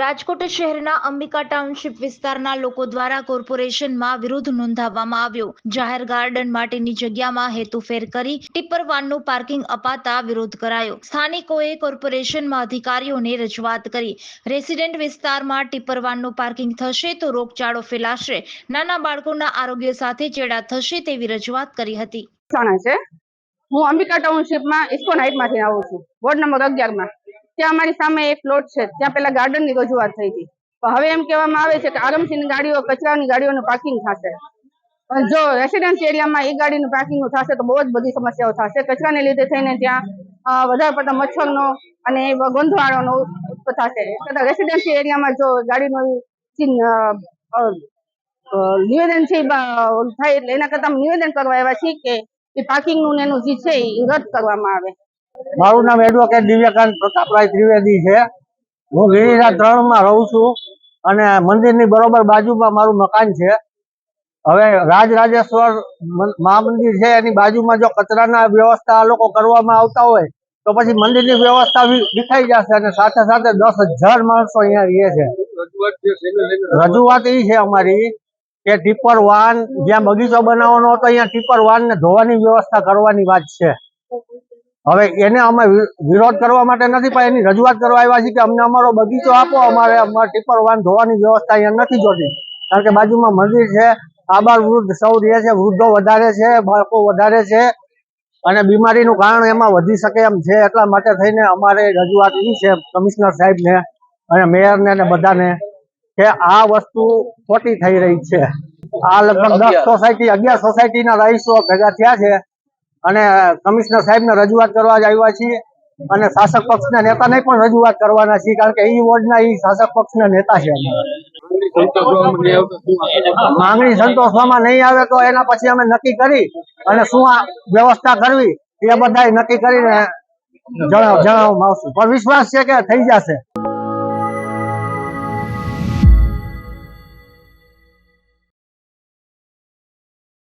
રાજકોટ શહેરના અંબિકા ટાઉનશીપ વિસ્તારના લોકો દ્વારા કોર્પોરેશનમાં વિરોધ નોંધાવવામાં આવ્યો. જાહેર ગાર્ડન માટેની જગ્યામાં હેતુફેર કરી ટિપ્પર વાનનું પાર્કિંગ અપાતા વિરોધ કરાયો. સ્થાનિકોએ કોર્પોરેશનમાં અધિકારીઓને રજૂઆત કરી. રેસિડેન્ટ વિસ્તારમાં ટિપ્પર વાનનું પાર્કિંગ થશે તો રોગચાળો ફેલાશે. નાના બાળકોના આરોગ્ય સાથે ચેડા થશે તેવી રજૂઆત કરી હતી. હું અંબિકા ટાઉનશીપમાં ઇસ્કો નાઇટમાંથી આવું છું. વોર્ડ નંબર અગિયારમાં. ત્યાં અમારી સામે એક પ્લોટ છે. ત્યાં પેલા ગાર્ડનની રજૂઆત થઈ હતી. હવે એમ કહેવામાં આવે છે કે આરમસીની ગાડીઓ, કચરાની ગાડીઓનું પાર્કિંગ થશે. પણ જો રેસિડેન્સી એરિયામાં એ ગાડીનું પાર્કિંગ થશે તો બહુ જ બધી સમસ્યાઓ થશે. કચરાને લીધે થઈને ત્યાં વધારે પડતા મચ્છરનો અને ગંધવાળોનો થશે. કદાચ રેસિડેન્સી એરિયામાં જો ગાડીનું નિવેદન છે થાય એટલે એના કરતા નિવેદન કરવા આવ્યા છીએ કે એ પાર્કિંગનું એનું જે છે એ રદ કરવામાં આવે. મારું નામ એડવોકેટ દિવ્યકાંત પ્રતાપરાય ત્રિવેદી છે. હું ગિરિરા ત્રણમાં રહું છું અને મંદિરની બરોબર બાજુમાં મારું મકાન છે. હવે રાજરાજેશ્વર મહામંદિર છે, એની બાજુમાં જો કચરાના વ્યવસ્થા લોકો કરવામાં આવતા હોય, તો પછી મંદિરની વ્યવસ્થા વિખાઈ જશે અને સાથે સાથે દસ હજાર માણસો અહીંયા રહે છે. રજૂઆત એ છે અમારી કે ટીપર વાન, જ્યાં બગીચો બનાવવાનો હતો અહીંયા ટીપર વાન ને ધોવાની વ્યવસ્થા કરવાની વાત છે. હવે એને અમે વિરોધ કરવા માટે નથી પણ એની રજૂઆત કરવા આવ્યા છીએ કે અમને અમારો બગીચો આપો અમારે અમારે ટીપર વાન ધોવાની વ્યવસ્થા અહીંયા નથી જોતી. કારણ કે બાજુમાં મંદિર છે આબાર વૃદ્ધ સૌ રહે છે વૃદ્ધો વધારે છે બાળકો વધારે છે અને બીમારીનું કારણ એમાં વધી શકે એમ છે એટલા માટે થઈને અમારે રજૂઆત એ છે કમિશનર સાહેબને અને મેયરને ને બધાને કે આ વસ્તુ ખોટી થઈ રહી છે. આ લગભગ દસ સોસાયટી અગિયાર સોસાયટીના રહીશો ભેગા થયા છે અને કમિશનર સાહેબને રજૂઆત કરવા જ આવ્યા છીએ. અને શાસક પક્ષના નેતાને પણ રજૂઆત કરવાના છીએ, કારણ કે એ વોર્ડના ઈ શાસક પક્ષના નેતા છે માંગણી સંતોષવામાં નહીં આવે તો એના પછી અમે નક્કી કરી અને શું આ વ્યવસ્થા કરવી, એ બધા નક્કી કરીને જણાવવામાં આવશે. પણ વિશ્વાસ છે કે થઈ જશે?